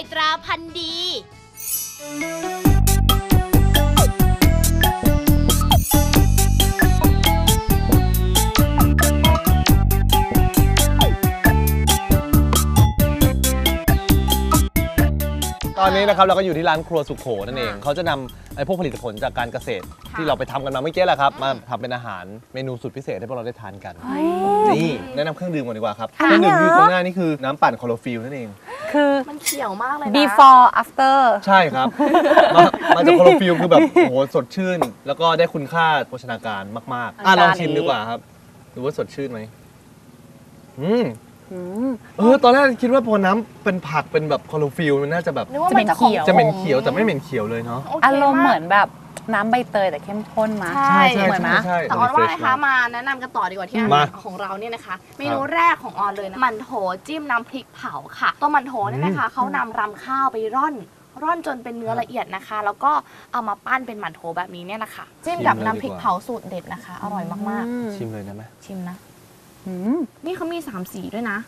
ยตราพันธุ์ดี ตอนนี้นะครับเราก็อยู่ที่ร้านครัวสุขโขนั่นเองเขาจะนำไอ้พวกผลิตผลจากการเกษตรที่เราไปทำกันมาเมื่อกี้แหละครับ มาทำเป็นอาหารเมนูสุดพิเศษให้พวกเราได้ทานกัน นี่แนะนำเครื่องดื่มก่อนดีกว่าครับ เครื่องดื่มที่อยู่ตรงหน้านี่คือน้ำปั่นคลอโรฟิลนั่นเอง คือ มันเขียวมากเลยนะ before after ใช่ครับ มามาจากคลอโรฟิลคือแบบโอ้โหสดชื่น แล้วก็ได้คุณค่าโภชนาการมากๆอะลองชิมดีกว่าครับดูว่าสดชื่นไหมอืมอืมเออตอนแรกคิดว่าพอน้ำเป็นผักเป็นแบบคลอโรฟิลมันน่าจะแบบ นึกว่ามันจะจะเป็นเขียวจะเหม็นเขียวแต่ไม่เหม็นเขียวเลยเนาะ โคอารมณ์กเหมือนแบบ น้ำใบเตยแต่เข้มข้นมาใช่ใช่เหมือนไหมใช่แต่ออนว่า refresh นะคะมากมาแนะนำกันต่อดีกว่าที่อามาหารของเราเนี่ยนะคะ เมนูแรกของออนเลยนะมันโถจิ้มน้ำพริกเผาค่ะตัวมันโถเนี่ยนะคะเขานำรำข้าวไปร่อน ร่อนจนเป็นเนื้อละเอียดนะคะ แล้วก็เอามาปั้นเป็นหมันโถแบบนี้เนี่ยนะคะจิ้มกับน้ำพริกเผาสูตรเด็ดนะคะ อร่อยมากชิมเลยได้ไหมๆชิมนะ อืมนี่เขามีสามสีด้วยนะ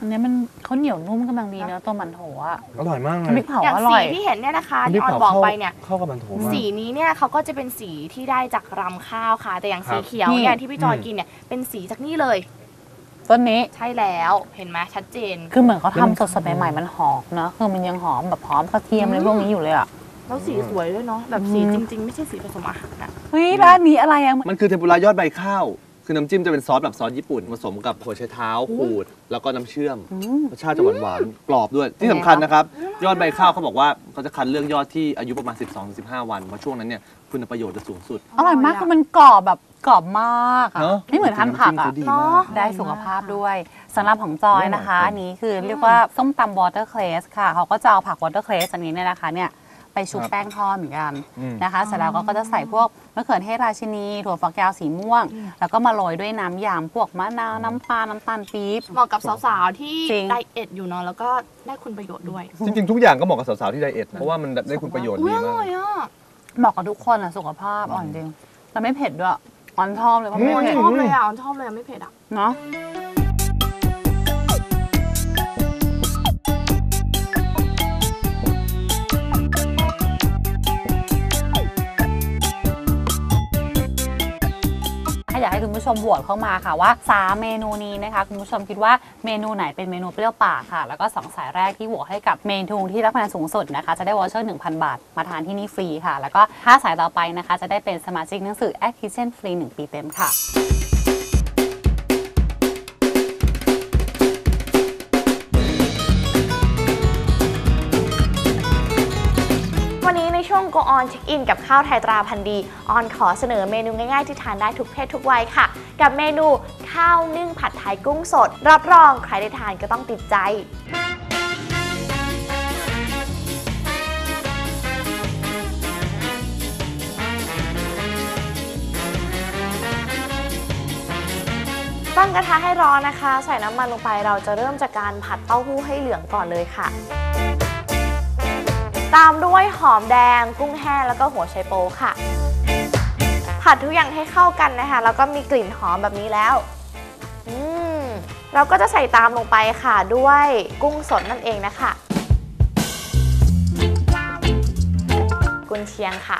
อันเนี้ยมันเขาเหนียวนุ่มกำลังดีเนอะตัวมันโถอะอร่อยมากเลน้ำพริยกเผาอย่างอสีร่อย ที่เห็นเนี่ยนะคะน้ำพริที่กออนเผาบอกเข้าไปเนี่ย เข้ากับมันโถมาก สีนี้เนี่ยเขาก็จะเป็นสีที่ได้จากรำข้าวค่ะ แต่อย่างสีครับ เขียวนี่ เนี่ยที่พี่จอยอืมกินเนี่ยเป็นสีจากนี่เลยต้นนี้ ใช่แล้วเห็นไหมชัดเจน คือเหมือนเขาทำสดๆใหม่ๆมันหอมเนอะคือมันยังหอมแบบหอมกระเทียมอะไรพวกนี้อยู่เลยอะแล้วสีสวยด้วยเนาะแบบสีอืมจริง ๆ ไม่ใช่สีผสมอาหารนะเฮ้ยร้านนี้อะไรอะมันคือเทมปุระยอดใบข้าว คือน้ำจิ้มจะเป็นซอสแบบซอสญี่ปุ่นผสมกับหัวไชเท้าขูด แล้วก็น้ำเชื่อมอืมรสชาติจะหวานหวานๆกรอบด้วย ที่สำคัญนะครับ ยอดใบข้าวเขาบอกว่าเขาจะคัดเลือกยอดที่อายุประมาณ 12-15 วันเพราะช่วงนั้นเนี่ยคุณประโยชน์จะสูงสุด อร่อยมากคือมันกรอบแบบกรอบมากอะเนอะไม่เหมือนทานผักำจิ้มอะเขาดีเนมาอะกได้สุขภาพด้วยสำหรับของจอยนะคะอร่อยอันนี้คือเรียกว่าส้มตำวอเตอร์เคลสค่ะ เขาก็จะเอาผักวอเตอร์เคลสอันนี้เนี่ยนะคะเนี่ย ไปชุบครับแป้งทอดเหมือนกันอืม นะคะ เสร็จแล้วก็ก็จะใส่พวกมะเขือเทศราชินีถั่วฝักยาวสีม่วง แล้วก็มาโรยด้วยน้ำยำพวกมะนาวน้ำปลาน้ำตาลปี๊บ เหมาะกับสาวๆ ที่จริง ไดเอทอยู่เนาะแล้วก็ได้คุณประโยชน์ด้วยจริงๆ ทุกอย่างก็เหมาะกับสาวๆ ที่ไดเอทนะเพราะว่ามันได้คุณประโยชน์อุ้ดียอมาร่กอยอะ เหมาะกับทุกคนอะสุขภาพอ่อนจริงแล้วไม่เผ็ดด้วยอ่อนชอบเลยเพราะไม่ออนเผ็ดชอบเลยอะออนชอบเลยอะไม่เผ็ดอะ เนาะ ผู้ชมโหวตเข้ามาค่ะว่า3เมนูนี้นะคะคุณผู้ชมคิดว่าเมนูไหนเป็นเมนูเปรี้ยวปากค่ะ แล้วก็ 2 สายแรกที่โหวตให้กับเมนูที่รับคะแนนสูงสุดนะคะ จะได้วอเชอร์1,000 บาท มาทานที่นี่ฟรีค่ะ แล้วก็5สายต่อไปนะคะ จะได้เป็นสมาชิกหนังสือ a c t i v i s i o n ฟรี1ปีเต็มค่ะ นี้ในช่วง Go On Check In กับข้าวไทยตราพันธ์ดี ออนขอเสนอเมนูง่ายๆที่ทานได้ทุกเพศทุกวัยค่ะ กับเมนูข้าวนึ่งผัดไทยกุ้งสด รับรองใครได้ทานก็ต้องติดใจตั้งกระทะให้ร้อนนะคะ ใส่น้ำมันลงไปเราจะเริ่มจากการผัดเต้าหู้ให้เหลืองก่อนเลยค่ะ ตามด้วยหอมแดง กุ้งแห้งแล้วก็หัวไชโป๊ค่ะ ผัดทุกอย่างให้เข้ากันนะคะ แล้วก็มีกลิ่นหอมแบบนี้แล้วอืมเราก็จะใส่ตามลงไปค่ะด้วยกุ้งสดนั่นเองนะคะ กุนเชียงค่ะ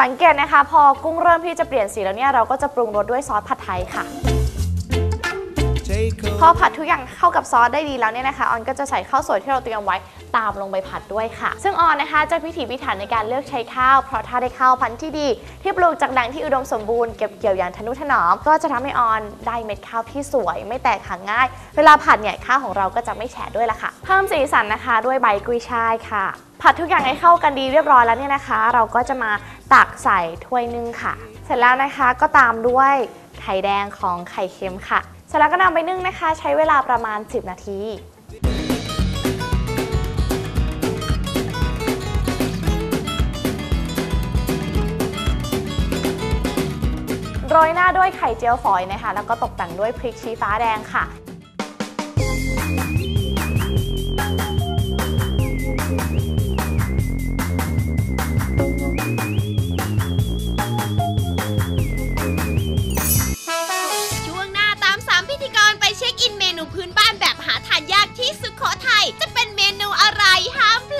สังเกตนะคะ พอกุ้งเริ่มที่จะเปลี่ยนสีแล้วเนี่ยเราก็จะปรุงรสด้วยซอสผัดไทยค่ะ พอผัดทุกอย่างเข้ากับซอสได้ดีแล้วเนี่ยนะคะออนก็จะใส่ข้าวสวยที่เราเตรียมไว้ตามลงไปผัดด้วยค่ะ ซึ่งออนนะคะจะพิถีพิถันในการเลือกใช้ข้าว เพราะถ้าได้ข้าวพันธุ์ที่ดี ที่ปลูกจากแหล่งที่อุดมสมบูรณ์เก็บเกี่ยวอย่างทนุถนอม ก็จะทำให้ออนได้เม็ดข้าวที่สวย ไม่แตกหักง่าย เวลาผัดเนี่ยข้าวของเราก็จะไม่แฉะด้วยละค่ะ เพิ่มสีสันนะคะด้วยใบกุยช่ายค่ะ ผัดทุกอย่างให้เข้ากันดีเรียบร้อยแล้วเนี่ยนะคะ เราก็จะมาตักใส่ถ้วยนึ่งค่ะ เสร็จแล้วนะคะก็ตามด้วยไข่แดงของไข่เค็มค่ะ เสร็จแล้วก็นำไปนึ่งนะคะ ใช้เวลาประมาณ 10 นาที โรยหน้าด้วยไข่เจียวฝอยนะคะ แล้วก็ตกแต่งด้วยพริกชี้ฟ้าแดงค่ะ ธีกรไปเช็คอินเมนูพื้นบ้านแบบหาทานยากที่สุโขทัยจะเป็นเมนูอะไรห้ามพลา